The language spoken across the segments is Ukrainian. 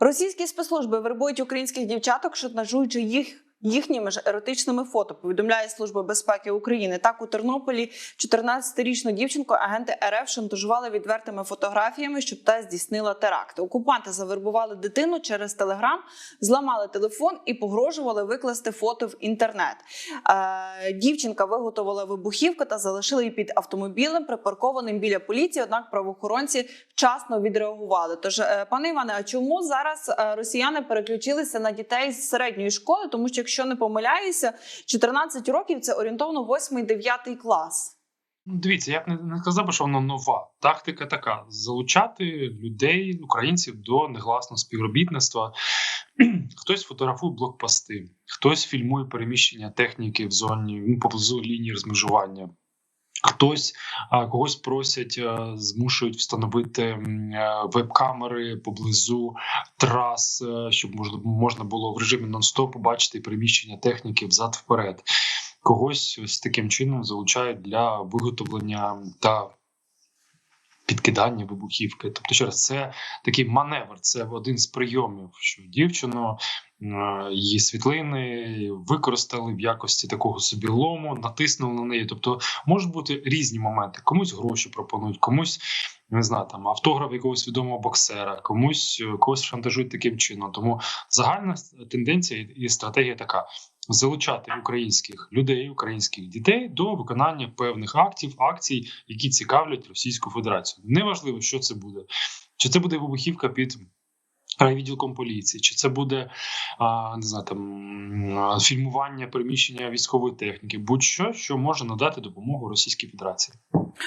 Російські спецслужби вербують українських дівчаток, шантажуючи їх. Їхніми ж еротичними фото повідомляє Служба безпеки України. Так у Тернополі 14-річну дівчинку агенти РФ шантажували відвертими фотографіями, щоб та здійснила теракт. Окупанти завербували дитину через телеграм, зламали телефон і погрожували викласти фото в інтернет. Е, дівчинка виготовила вибухівку та залишила її під автомобілем, припаркованим біля поліції. Однак правоохоронці вчасно відреагували. Тож, е, пане Іване, а чому зараз е, росіяни переключилися на дітей з середньої школи? Тому що, якщо не помиляюся, 14 років це орієнтовно 8-9 клас. Ну, Дивіться, я б не, не сказав би, що воно нова. Тактика така: залучати людей, українців до негласного співробітництва. Хтось фотографує блокпости, хтось фільмує переміщення техніки в зоні ну, поблизу лінії розмежування. Хтось когось просять, а, змушують встановити е, веб-камери поблизу трас, е, щоб можна, можна було в режимі нон-стоп побачити переміщення техніки взад вперед. Когось ось таким чином залучають для виготовлення та підкидання вибухівки. Тобто, ще раз, це такий маневр, це один з прийомів, що дівчину е, її світлини використали в якості такого собі лому, натиснули на неї. Тобто можуть бути різні моменти. Комусь гроші пропонують, комусь не знаю, там автограф якогось відомого боксера, комусь е, когось шантажують таким чином. Тому загальна тенденція і стратегія така: залучати українських людей, українських дітей до виконання певних актів, акцій, які цікавлять Російську Федерацію. Неважливо, що це буде, чи це буде вибухівка під. Відділком поліції, чи це буде а, не знаю, там фільмування переміщення військової техніки, будь-що, що може надати допомогу Російській Федерації.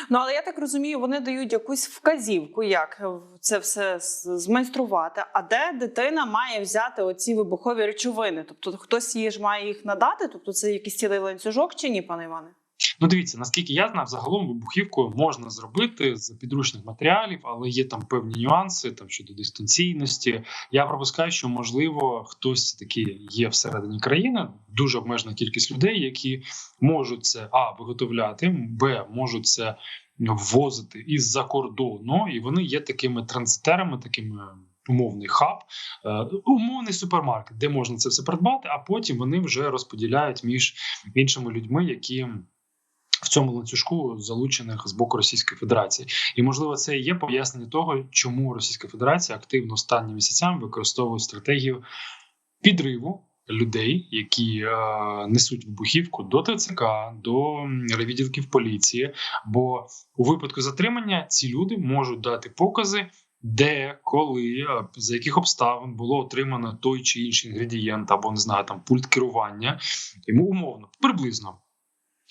Ну але я так розумію, вони дають якусь вказівку, як це все змайструвати. А де дитина має взяти оці вибухові речовини? Тобто хтось їй ж має їх надати? Тобто це якийсь цілий ланцюжок чи ні, пане Іване? Ну, дивіться, наскільки я знав, загалом вибухівку можна зробити з підручних матеріалів, але є там певні нюанси там щодо дистанційності. Я пропускаю, що можливо хтось таки є всередині країни, дуже обмежена кількість людей, які можуть це а виготовляти, б можуть це ввозити із-за кордону, і вони є такими транзитерами, такими. Умовний хаб, е, умовний супермаркет, де можна це все придбати, а потім вони вже розподіляють між іншими людьми, які в цьому ланцюжку залучених з боку Російської Федерації, і можливо це і є пояснення того, чому Російська Федерація активно останніми місяцями використовує стратегію підриву людей, які е, несуть вибухівку до ТЦК, до відділків поліції. Бо у випадку затримання ці люди можуть дати покази. Де, коли, е, за яких обставин було отримано той чи інший інгредієнт, або не знаю, там пульт керування, йому умовно, приблизно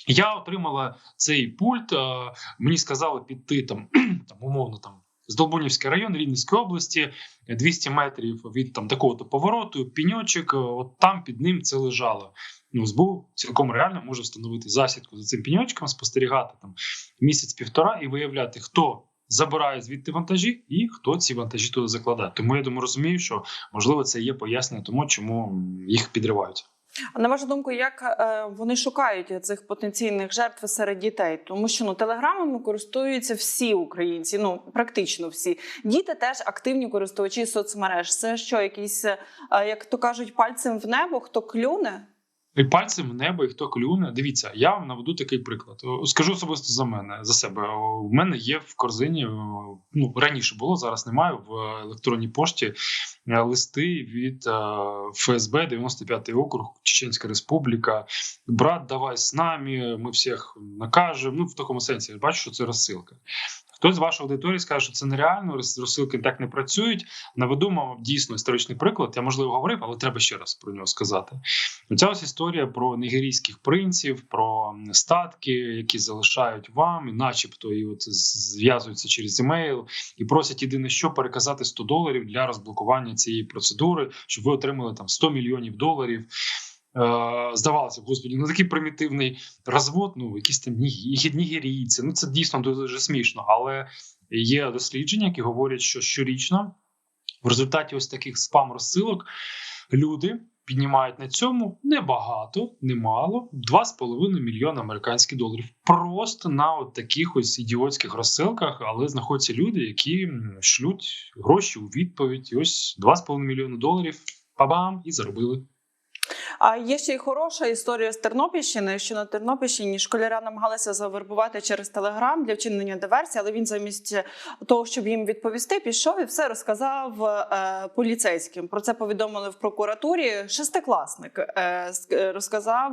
я отримала цей пульт. е, Мені сказали піти там, там умовно там. З Долбунівський район Рівненської області, 200 метрів від там такого-то повороту, піньочок, е, от там під ним це лежало. Ну, СБУ цілком реально може встановити засідку за цим піньочком, спостерігати там місяць-півтора і виявляти, хто забирає звідти вантажі і хто ці вантажі туди закладає. Тому я думаю, розумію, що можливо це є пояснення тому, чому їх підривають. А на вашу думку, як е, вони шукають цих потенційних жертв серед дітей? Тому що ну телеграмами користуються всі українці, ну практично всі. Діти теж активні користувачі соцмереж. Це що, якісь, е, як то кажуть, пальцем в небо, хто клюне? І пальцем в небо, і хто клюне. Дивіться, я вам наведу такий приклад. Скажу особисто за мене за себе. У мене є в корзині. Ну раніше було, зараз немає в електронній пошті е, листи від е, ФСБ 95-й округ, Чеченська Республіка. Брат, давай з нами. Ми всіх накажемо. Ну в такому сенсі я бачу, що це розсилка. Хтось з вашої аудиторії скаже, що це нереально, роз- розсилки так не працюють. Наведу вам дійсно історичний приклад. Я можливо говорив, але треба ще раз про нього сказати. Оця ось історія про нігерійських принців, про статки, які залишають вам, і начебто і от зв'язуються через емейл і просять єдине, що переказати 100 доларів для розблокування цієї процедури, щоб ви отримали там 100 мільйонів доларів. Е, Здавалося б, господі, ну такий примітивний розвод, ну якісь там ні- нігерійці. Ну це дійсно дуже смішно. Але є дослідження, які говорять, що щорічно в результаті ось таких спам розсилок люди піднімають на цьому небагато, немало 2,5 мільйона американських доларів. Просто на от таких ось ідіотських розсилках, але знаходяться люди, які шлють гроші у відповідь. І ось 2,5 мільйона доларів. Пабам і заробили. А є ще й хороша історія з Тернопільщини, що на Тернопільщині школяра намагалися завербувати через телеграм для вчинення диверсії, але він замість того, щоб їм відповісти, пішов і все розказав е, поліцейським. Про це повідомили в прокуратурі. Шестикласник е, е, розказав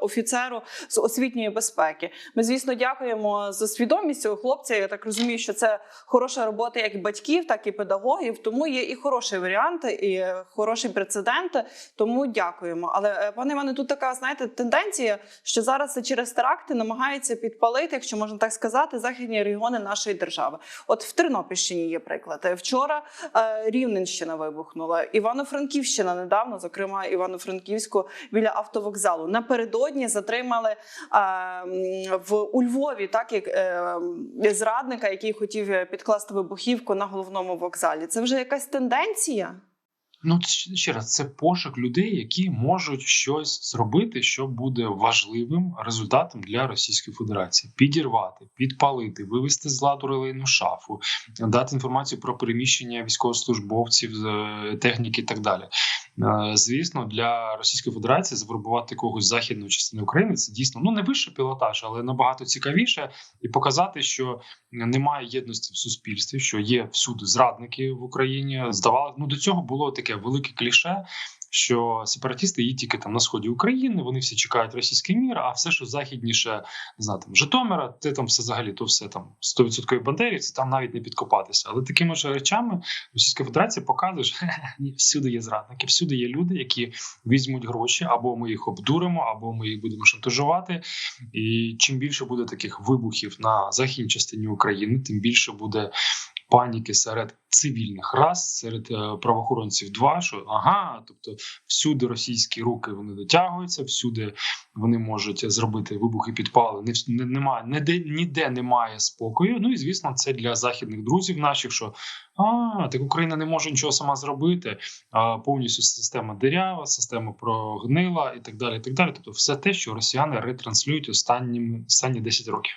офіцеру з освітньої безпеки. Ми, звісно, дякуємо за свідомість цього хлопця. Я так розумію, що це хороша робота як батьків, так і педагогів. Тому є і хороший варіант, і е, хороший прецедент. Тому дякуємо. Але е, пане Іване, тут така знаєте тенденція, що зараз через теракти намагаються підпалити, якщо можна так сказати, західні регіони нашої держави. От в Тернопільщині є приклад. Вчора е, Рівненщина вибухнула, Івано-Франківщина недавно, зокрема Івано-Франківську біля автовокзалу. Напередодні затримали е, в у Львові, так як зрадника, який хотів підкласти вибухівку на головному вокзалі. Це вже якась тенденція. Ну, ще раз, це пошук людей, які можуть щось зробити, що буде важливим результатом для Російської Федерації: підірвати, підпалити, вивести з ладу релейну шафу, дати інформацію про переміщення військовослужбовців, е, техніки і так далі. Е, Звісно, для Російської Федерації завербувати когось західної частини України це дійсно ну не вищий пілотаж, але набагато цікавіше, і показати, що немає єдності в суспільстві, що є всюди зрадники в Україні. Здавалося, ну до цього було таке велике кліше. Що сепаратісти є тільки там на сході України, вони всі чекають російський мір, а все, що західніше, не знаю, там Житомира, те там все взагалі, то все там 100% бандерівці, там навіть не підкопатися. Але такими ж речами Російська Федерація показує, що всюди є зрадники, всюди є люди, які візьмуть гроші, або ми їх обдуримо, або ми їх будемо шантажувати. І чим більше буде таких вибухів на західній частині України, тим більше буде паніки серед цивільних рас, серед е, правоохоронців. Два що ага, тобто всюди російські руки вони дотягуються, всюди вони можуть зробити вибухи, підпали. Не, не немає ніде, ніде немає спокою. Ну і звісно, це для західних друзів наших, що а так Україна не може нічого сама зробити. А повністю система дирява, система прогнила і так далі. І так далі. Тобто, все те, що росіяни ретранслюють останніми останні 10 років.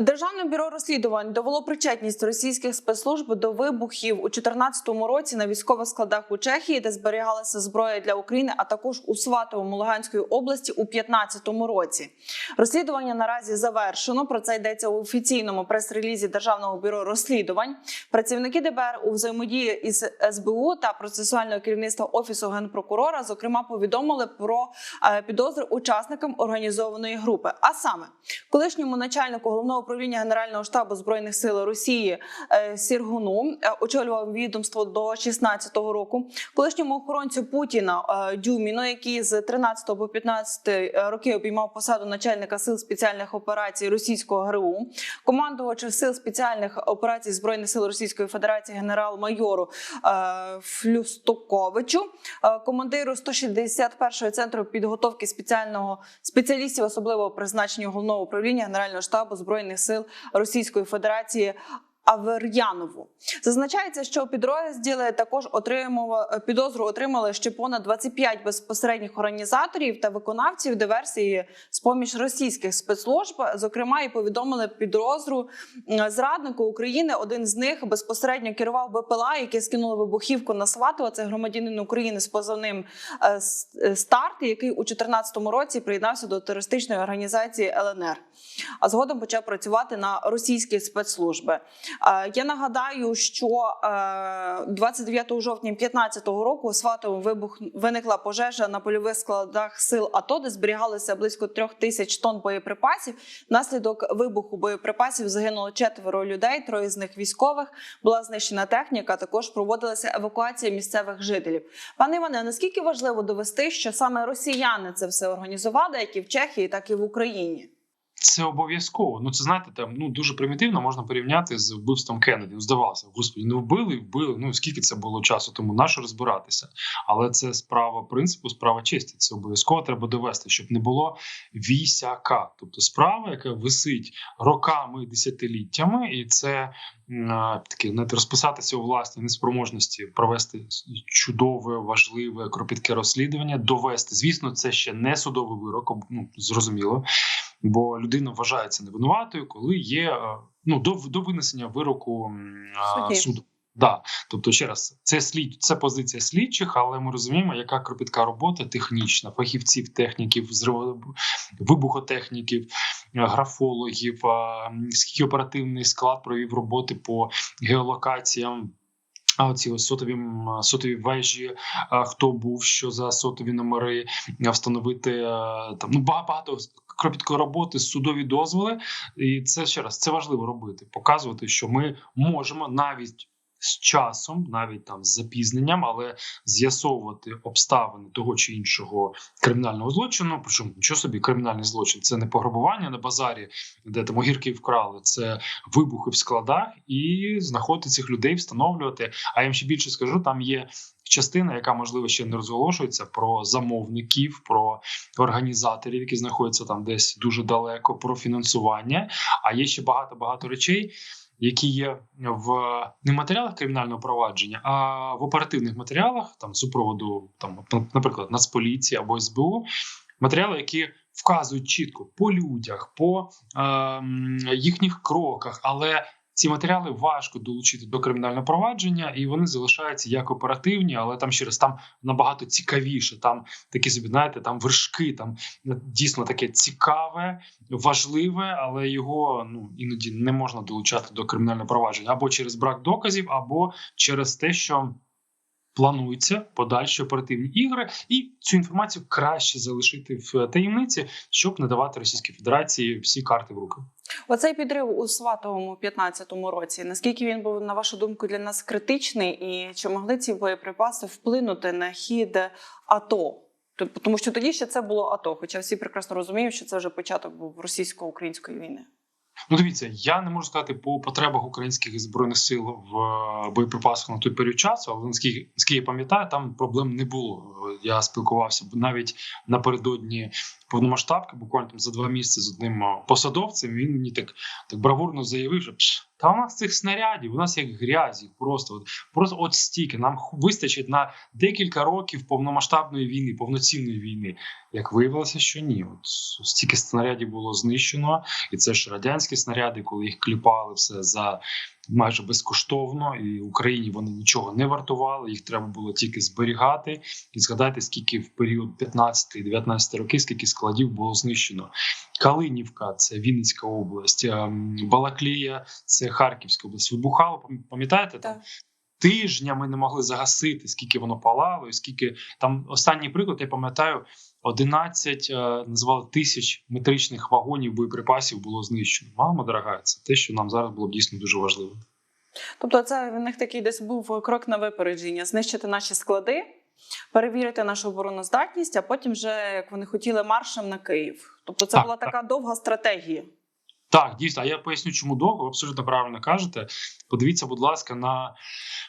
Державне бюро розслідувань довело причетність російських спецслужб до вибухів у 2014 році на військових складах у Чехії, де зберігалася зброя для України, а також у Сватовому Луганської області у 2015 році. Розслідування наразі завершено. Про це йдеться у офіційному прес-релізі Державного бюро розслідувань. Працівники ДБР у взаємодії із СБУ та процесуального керівництва офісу генпрокурора, зокрема, повідомили про е, підозри учасникам організованої групи. А саме колишньому начальнику головного управління Генерального штабу збройних сил Росії е, Сіргуну е, очолював відомство до 16-го року. Колишньому охоронцю Путіна е, Дюміну, який з 13 по 15 роки обіймав посаду начальника сил спеціальних операцій російського ГРУ, командувачу сил спеціальних операцій збройних сил Російської Федерації генерал-майору Флюстоковичу, е, командиру 161-го центру підготовки спеціального спеціалістів особливого призначення головного управління Генерального штабу збройних сил Російської Федерації. Авер'янову зазначається, що підрозділи також отримували підозру отримали ще понад 25 безпосередніх організаторів та виконавців диверсії з поміж російських спецслужб. Зокрема, і повідомили підозру зраднику України. Один з них безпосередньо керував БПЛА, яке скинуло вибухівку на Сватова. Це громадянин України з позивним е, е, старт, який у 2014 році приєднався до терористичної організації ЛНР. А згодом почав працювати на російські спецслужби. Е, Я нагадаю, що е, 29 жовтня 2015 року у Сватовому вибух виникла пожежа на польових складах сил АТО, де зберігалося близько трьох тисяч тонн боєприпасів. Внаслідок вибуху боєприпасів загинуло четверо людей, троє з них військових. Була знищена техніка. Також проводилася евакуація місцевих жителів. Пане Іване, наскільки важливо довести, що саме росіяни це все організували, як і в Чехії, так і в Україні? Це обов'язково. Ну це знаєте, там ну дуже примітивно можна порівняти з вбивством Кеннеді. Ну, здавалося, господі, ну вбили, вбили. Ну скільки це було часу тому, нащо розбиратися? Але це справа принципу, справа честі. Це обов'язково треба довести, щоб не було вісяка, тобто справа, яка висить роками, десятиліттями, і це таке знаєте, розписатися у власній неспроможності, провести чудове, важливе, кропітке розслідування, довести. Звісно, це ще не судовий вирок, ну зрозуміло бо людина вважається невинуватою, коли є е, ну до, до винесення вироку м, а, суду. Да, тобто ще раз, це слід це позиція слідчих, але ми розуміємо, яка кропітка робота технічна, фахівців, техніків, вибухотехніків, е, графологів, а, скільки оперативний склад провів роботи по геолокаціям. А оці сотові сотові вежі, хто був, що за сотові номери, встановити е, там ну багато кропіткої роботи, судові дозволи, і це ще раз це важливо робити, показувати, що ми можемо навіть з часом, навіть там з запізненням, але з'ясовувати обставини того чи іншого кримінального злочину. Причому що собі кримінальний злочин це не пограбування на базарі, де там огірки вкрали, це вибухи в складах, і знаходити цих людей, встановлювати. А я вам ще більше скажу, там є. Частина, яка можливо ще не розголошується, про замовників, про організаторів, які знаходяться там десь дуже далеко, про фінансування. А є ще багато багато речей, які є в не матеріалах кримінального провадження, а в оперативних матеріалах, там супроводу, там, наприклад, Нацполіції або СБУ, матеріали, які вказують чітко по людях, по ем, їхніх кроках, але ці матеріали важко долучити до кримінального провадження, і вони залишаються як оперативні, але там ще раз там набагато цікавіше. Там такі собі, знаєте, там вершки, там дійсно таке цікаве, важливе, але його ну іноді не можна долучати до кримінального провадження або через брак доказів, або через те, що. Плануються подальші оперативні ігри, і цю інформацію краще залишити в таємниці, щоб не давати Російській Федерації всі карти в руки. Оцей підрив у Сватовому 15-му році. Наскільки він був, на вашу думку, для нас критичний, і чи могли ці боєприпаси вплинути на хід АТО? Тому що тоді ще це було АТО, хоча всі прекрасно розуміють, що це вже початок був російсько-української війни. Ну, дивіться, я не можу сказати по потребах українських збройних сил в е, боєприпасах на той період часу, але наскільки я пам'ятаю, там проблем не було. Я спілкувався навіть напередодні повномасштабки, буквально там за два місяці з одним е, посадовцем. Він мені так так бравурно заявив, що «Пш, та у нас цих снарядів, у нас як грязі, просто от просто от стільки. Нам вистачить на декілька років повномасштабної війни, повноцінної війни. Як виявилося, що ні, от стільки снарядів було знищено, і це ж радянські снаряди, коли їх кліпали все за майже безкоштовно, і в Україні вони нічого не вартували. Їх треба було тільки зберігати. І згадайте, скільки в період 15-19 років, скільки складів було знищено. Калинівка, це Вінницька область, ем, Балаклія, це Харківська область. Вибухало, пам'ятаєте? Так. Тижнями не могли загасити, скільки воно палало, і скільки там останній приклад, я пам'ятаю, 11 е, називали тисяч метричних вагонів боєприпасів було знищено. Мама дорога, це те, що нам зараз було б дійсно дуже важливо. Тобто, це в них такий десь був крок на випередження: знищити наші склади, перевірити нашу обороноздатність, а потім вже як вони хотіли маршем на Київ. Тобто, це Так, була така довга стратегія. Так, дійсно, а я поясню, чому довго. Ви абсолютно правильно кажете. Подивіться, будь ласка, на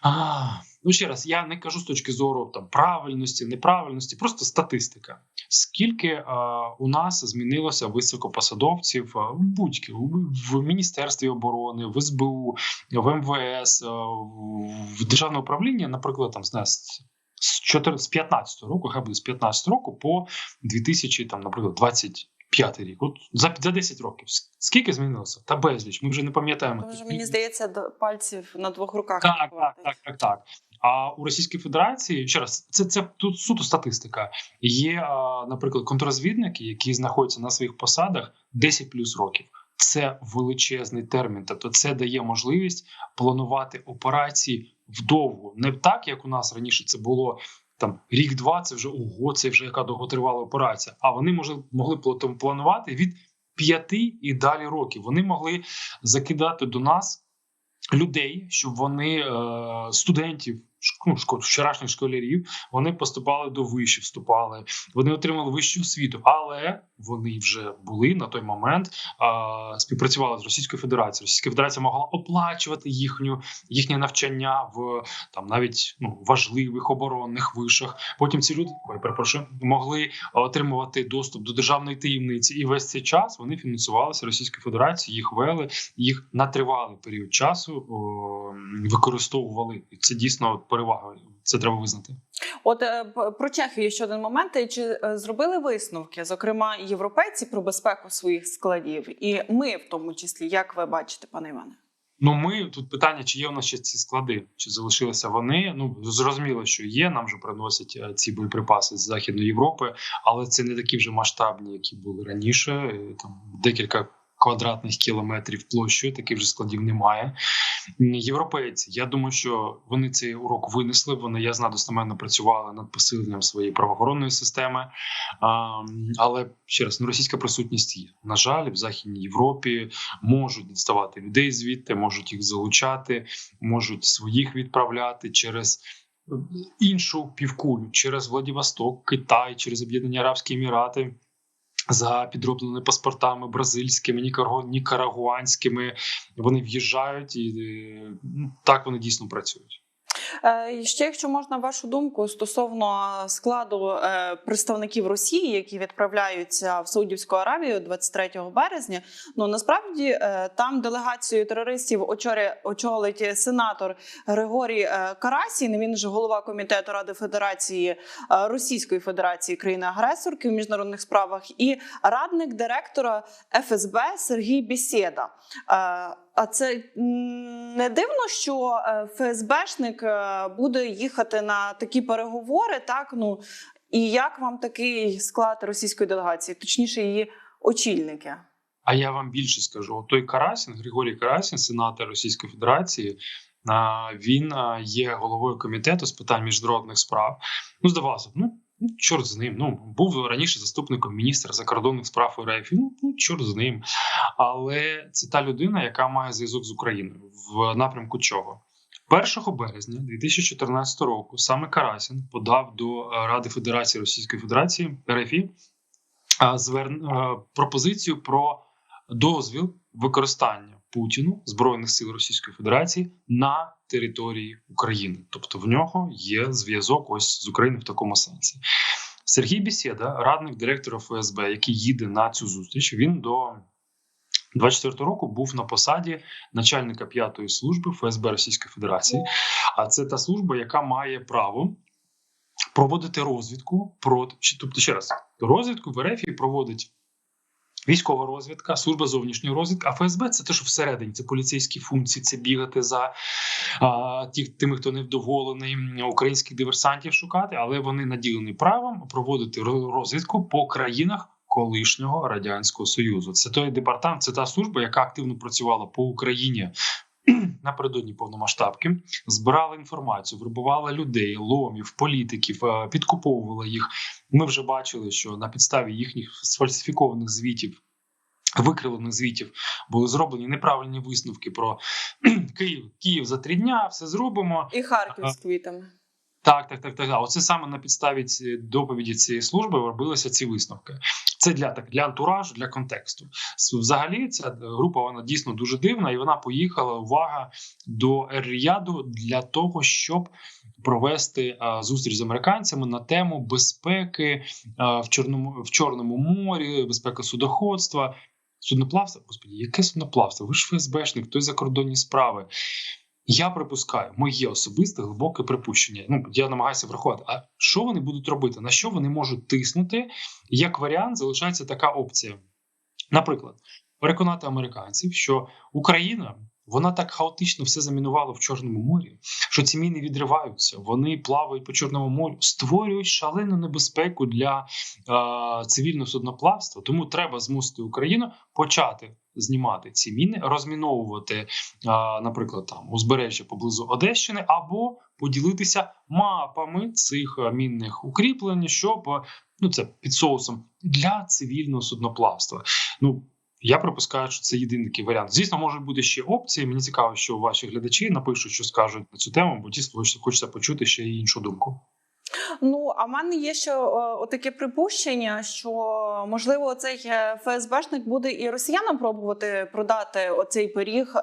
а, ну ще раз, я не кажу з точки зору там правильності, неправильності, просто статистика. Скільки а, у нас змінилося високопосадовців в будь-які в міністерстві оборони, в СБУ, в МВС, а, в державне управління, наприклад, там з нас. З 14, 15 року, хай буде з 15 року по 2000, там, наприклад, 25 рік. От за, за 10 років. Скільки змінилося? Та безліч. Ми вже не пам'ятаємо. Мені здається, до пальців на двох руках. так, так, так, так, так. А у Російській Федерації ще раз, це, це тут суто статистика. Є, наприклад, контррозвідники, які знаходяться на своїх посадах 10 плюс років. Це величезний термін. Тобто, це дає можливість планувати операції вдовго, не так, як у нас раніше це було. Там рік-два, це вже ого, це вже яка довготривала операція. А вони могли, могли планувати від п'яти і далі років. Вони могли закидати до нас людей, щоб вони е, студентів, ну, вчорашніх школярів. Вони поступали до вишів, вступали, вони отримали вищу освіту, але вони вже були на той момент а, співпрацювали з Російською Федерацією. Російська Федерація могла оплачувати їхню їхнє навчання в там навіть ну важливих оборонних вишах. Потім ці люди ой, перепрошую, могли отримувати доступ до державної таємниці, і весь цей час вони фінансувалися Російською Федерацією, їх вели, їх на тривалий період часу о, використовували. І це дійсно перевага. Це треба визнати. От е, про Чехію ще один момент. Чи е, зробили висновки, зокрема європейці, про безпеку своїх складів, і ми в тому числі, як ви бачите, пане Іване? Ну, ми тут питання, чи є у нас ще ці склади, чи залишилися вони. Ну зрозуміло, що є. Нам вже приносять е, ці боєприпаси з Західної Європи, але це не такі вже масштабні, які були раніше. Там декілька квадратних кілометрів площею, таких вже складів немає. Європейці, я думаю, що вони цей урок винесли. Вони я знаю, достеменно працювали над посиленням своєї правоохоронної системи. А, але ще раз, ну російська присутність є. На жаль, в Західній Європі можуть діставати людей звідти, можуть їх залучати, можуть своїх відправляти через іншу півкулю, через Владивосток, Китай, через Об'єднані Арабські Емірати. За підробленими паспортами бразильськими, нікарагуанськими вони в'їжджають і е, ну, так вони дійсно працюють. Е, і Ще, якщо можна, вашу думку стосовно складу е, представників Росії, які відправляються в Саудівську Аравію 23 березня. Ну насправді е, там делегацію терористів очолі- очолить сенатор Григорій Карасін. Він же голова комітету Ради Федерації Російської Федерації країни-агресорки в міжнародних справах і радник директора ФСБ Сергій Бісєда. А це не дивно, що е, ФСБшник е, буде їхати на такі переговори, так ну і як вам такий склад російської делегації, точніше, її очільники? А я вам більше скажу: той Карасін, Григорій Карасін, сенатор Російської Федерації. Він є головою комітету з питань міжнародних справ. Ну, здавалося, б, ну, чорт з ним. Ну був раніше заступником міністра закордонних справ РФ. Ну, ну чорт з ним. Але це та людина, яка має зв'язок з Україною в напрямку чого. 1 березня 2014 року саме Карасін подав до е, Ради Федерації Російської Федерації РФІ а, звер... пропозицію про дозвіл використання Путіну збройних сил Російської Федерації на території України. Тобто в нього є зв'язок ось з Україною в такому сенсі. Сергій Бісєда, радник директора ФСБ, який їде на цю зустріч, він до 24 року був на посаді начальника п'ятої служби ФСБ Російської Федерації. А це та служба, яка має право проводити розвідку проти тобто ще раз розвідку в РФ проводить військова розвідка, служба зовнішньої розвідки. А ФСБ це те, що всередині це поліцейські функції, це бігати за а, ті, тими, хто невдоволений, українських диверсантів шукати, але вони наділені правом проводити розвідку по країнах. Колишнього радянського союзу це той департамент, це та служба, яка активно працювала по Україні напередодні повномасштабки, збирала інформацію, вербувала людей, ломів, політиків, е, підкуповувала їх. Ми вже бачили, що на підставі їхніх сфальсифікованих звітів. Викривлених звітів були зроблені неправильні висновки про Київ. Київ за три дня все зробимо. І Харків з квітами. Так, так, так, так. А Оце саме на підставі цієї доповіді цієї служби робилися ці висновки. Це для так для антуражу, для контексту. Взагалі, ця група вона дійсно дуже дивна, і вона поїхала увага до Ер-Ріяду для того, щоб провести а, зустріч з американцями на тему безпеки а, в Чорному в Чорному морі, безпека судоходства. Судноплавство, господі, яке судноплавство? Ви ж ФСБшник, той закордонні справи. Я припускаю, моє особисте глибоке припущення. Ну я намагаюся врахувати. А що вони будуть робити? На що вони можуть тиснути? Як варіант залишається така опція. Наприклад, переконати американців, що Україна вона так хаотично все замінувала в Чорному морі, що ці міни відриваються, вони плавають по Чорному морю, створюють шалену небезпеку для е, цивільного судноплавства. Тому треба змусити Україну почати знімати ці міни, розміновувати а, наприклад, там узбережжя поблизу Одещини, або поділитися мапами цих мінних укріплень, щоб ну це під соусом для цивільного судноплавства. Ну Я припускаю, що це єдиний такий варіант. Звісно, можуть бути ще опції. Мені цікаво, що ваші глядачі напишуть, що скажуть на цю тему, бо дійсно хочеться- почути ще й іншу думку. Ну а в мене є ще о, таке припущення, що можливо цей е, ФСБшник буде і росіянам пробувати продати оцей пиріг е,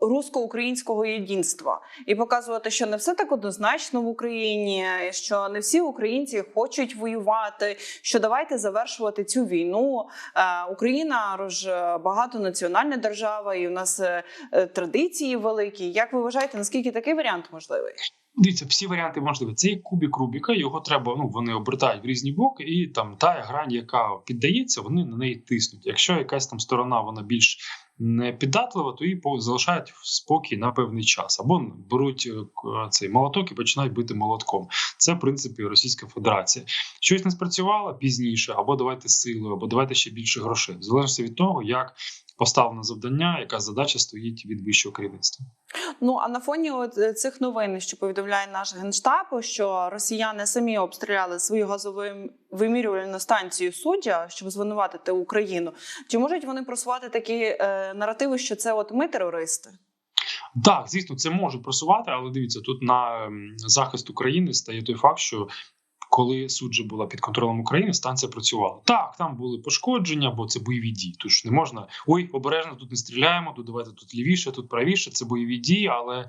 русско-українського єдинства і показувати, що не все так однозначно в Україні, що не всі українці хочуть воювати. Що давайте завершувати цю війну. Е, Україна ж багатонаціональна держава, і в нас е, е, традиції великі. Як ви вважаєте, наскільки такий варіант можливий? Дивіться, всі варіанти можливі. Це як кубік Рубіка, його треба, ну вони обертають в різні боки, і там та грань, яка піддається, вони на неї тиснуть. Якщо якась там сторона вона більш не піддатлива, то її залишають в спокій на певний час, або беруть е, цей молоток і починають бити молотком. Це в принципі Російська Федерація. Щось не спрацювало пізніше, або давайте силою, або давайте ще більше грошей. В залежності від того, як поставлено завдання, яка задача стоїть від вищого керівництва. Ну а на фоні е, цих новин, що повідомляє наш генштаб, що росіяни самі обстріляли свою газову вимірювальну станцію суддя, щоб звинуватити Україну. Чи можуть вони просувати такі е, наративи, що це от ми терористи? Так, звісно, це може просувати, але дивіться, тут на захист України стає той факт, що коли суджа була під контролем України, станція працювала. Так, там були пошкодження, бо це бойові дії. Тож не можна ой, обережно тут не стріляємо, тут давайте тут лівіше, тут правіше. Це бойові дії, але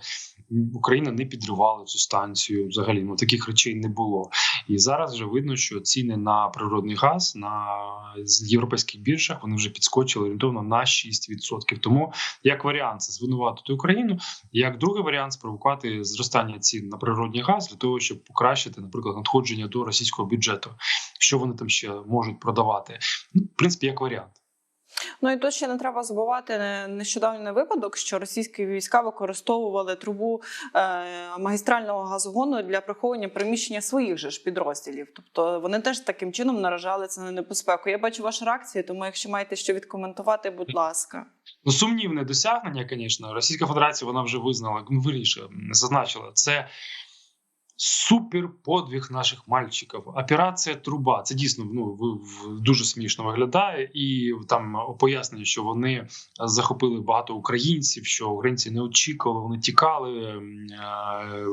Україна не підривала цю станцію. Взагалі, ну таких речей не було. І зараз вже видно, що ціни на природний газ на європейських біржах вони вже підскочили орієнтовно на 6%. Тому як варіант це звинуватити Україну. Як другий варіант спровокувати зростання цін на природний газ для того, щоб покращити, наприклад, надходження до російського бюджету, що вони там ще можуть продавати. Ну, в принципі, як варіант. Ну і тут ще не треба забувати е, нещодавній випадок, що російські війська використовували трубу е, магістрального газогону для приховування приміщення своїх же ж підрозділів. Тобто вони теж таким чином наражали це на небезпеку. Я бачу вашу реакцію, тому якщо маєте що відкоментувати, будь ласка. Ну, сумнівне досягнення, звісно. Російська Федерація вона вже визнала, ну, виріше зазначила це. Супер подвиг наших мальчиків. Операція Труба. Це дійсно ну дуже смішно виглядає, і там пояснення, що вони захопили багато українців, що українці не очікували, вони тікали ем, е,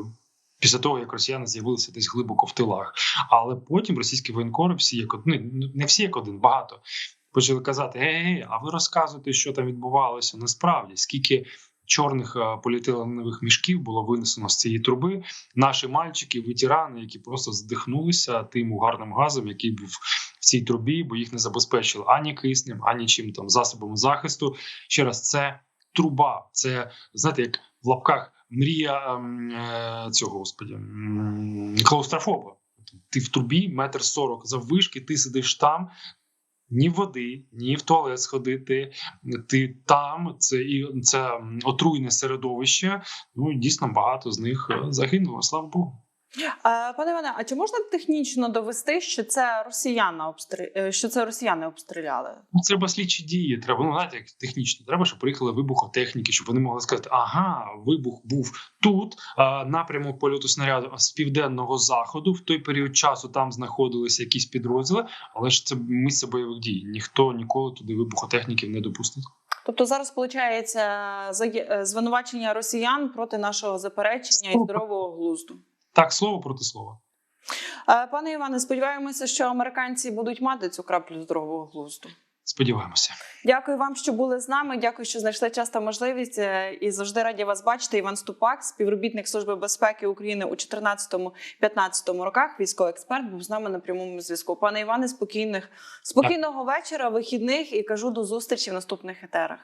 після того, як росіяни з'явилися десь глибоко в тилах. Але потім російські воєнкори, всі як один, ну, не всі як один, багато почали казати: Ей, а ви розказуєте, що там відбувалося? Насправді, скільки чорних е, поліетиленових мішків було винесено з цієї труби. Наші мальчики, ветерани, які просто здихнулися тим угарним газом, який був в цій трубі, бо їх не забезпечили ані киснем, ані чим там засобами захисту. Ще раз, це труба, це знаєте, як в лапках мрія ем, е, цього господі клаустрофоба. Ти в трубі метр сорок заввишки, ти сидиш там. Ні води, ні в туалет сходити. Ти там, це і це отруйне середовище. Ну дійсно багато з них е, загинуло. Слава Богу. Е, Пане Іване, а чи можна технічно довести, що це росіяни обстрі... е, що це росіяни обстріляли? Ну, треба слідчі дії. Треба ну знаєте, як технічно. Треба, щоб приїхали вибухотехніки, щоб вони могли сказати: ага, вибух був тут. А, напрямок польоту снаряду з південного заходу. В той період часу там знаходилися якісь підрозділи, але ж це місце бойових дій. Ніхто ніколи туди вибухотехніків не допустить. Тобто зараз виходить звинувачення росіян проти нашого заперечення і здорового глузду. Так, слово проти слова. Е, Пане Іване, сподіваємося, що американці будуть мати цю краплю здорового глузду. Сподіваємося. Дякую вам, що були з нами. Дякую, що знайшли час та можливість. Е, І завжди раді вас бачити. Іван Ступак, співробітник Служби безпеки України у 14-15 роках. Військовий експерт був з нами на прямому зв'язку. Пане Іване, спокійних спокійного вечора, вихідних і кажу до зустрічі в наступних етерах.